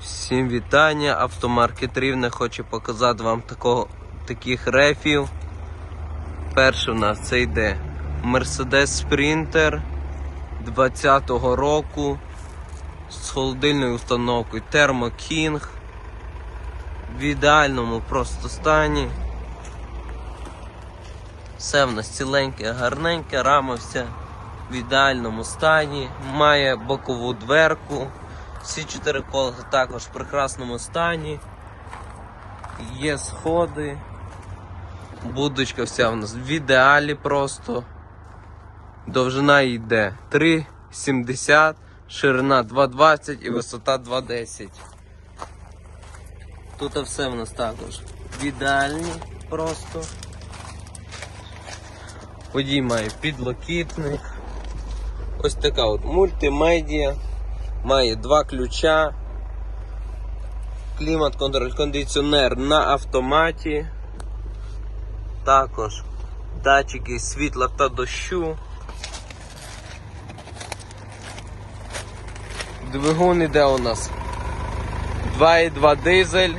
Всім вітання. Автомаркет Рівне хоче показати вам такого, таких рефів. Перший у нас це йде Mercedes Sprinter 20-го року з холодильною установкою Thermo King в ідеальному просто стані. Все в нас ціленьке, гарненьке, рама вся в ідеальному стані, має бокову дверку. Всі чотири колеса також в прекрасному стані. Є сходи. Будочка вся в нас в ідеалі просто. Довжина йде 3,70, ширина 2,20 і висота 2,10. Тут все в нас також в ідеальні просто. Водій має підлокітник. Ось така от мультимедіа. Має два ключа. Клімат контроль кондиціонер на автоматі. Також датчики світла та дощу. Двигун іде у нас 2,2 дизель,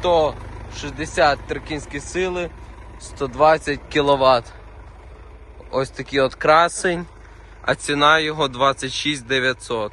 163 кінські сили, 120 кВт. Ось такий от красень, а ціна його 26 900.